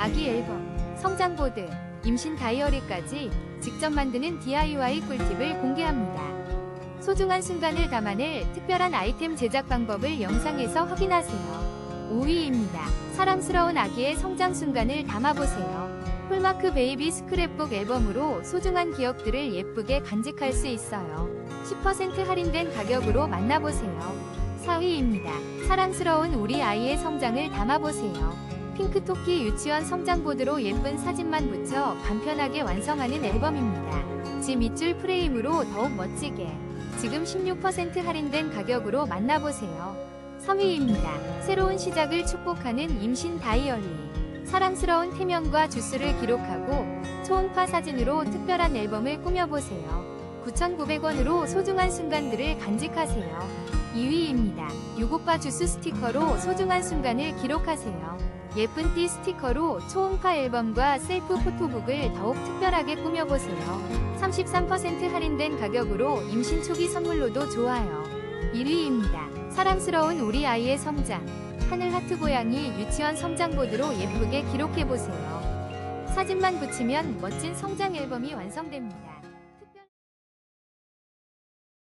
아기 앨범, 성장보드, 임신 다이어리까지 직접 만드는 DIY 꿀팁을 공개합니다. 소중한 순간을 담아낼 특별한 아이템 제작 방법을 영상에서 확인하세요. 5위입니다. 사랑스러운 아기의 성장 순간을 담아보세요. 폴마크 베이비 스크랩북 앨범으로 소중한 기억들을 예쁘게 간직할 수 있어요. 10% 할인된 가격으로 만나보세요. 4위입니다. 사랑스러운 우리 아이의 성장을 담아보세요. 핑크토끼 유치원 성장보드로 예쁜 사진만 붙여 간편하게 완성하는 앨범입니다. 지 밑줄 프레임으로 더욱 멋지게 지금 16% 할인된 가격으로 만나보세요. 3위입니다. 새로운 시작을 축복하는 임신 다이어리. 사랑스러운 태명과 주스를 기록하고 초음파 사진으로 특별한 앨범을 꾸며보세요. 9,900원으로 소중한 순간들을 간직하세요. 2위입니다. 유고파 주스 스티커로 소중한 순간을 기록하세요. 예쁜 띠 스티커로 초음파 앨범과 셀프 포토북을 더욱 특별하게 꾸며보세요. 33% 할인된 가격으로 임신 초기 선물로도 좋아요. 1위입니다. 사랑스러운 우리 아이의 성장. 하늘 하트 고양이 유치원 성장보드로 예쁘게 기록해보세요. 사진만 붙이면 멋진 성장 앨범이 완성됩니다.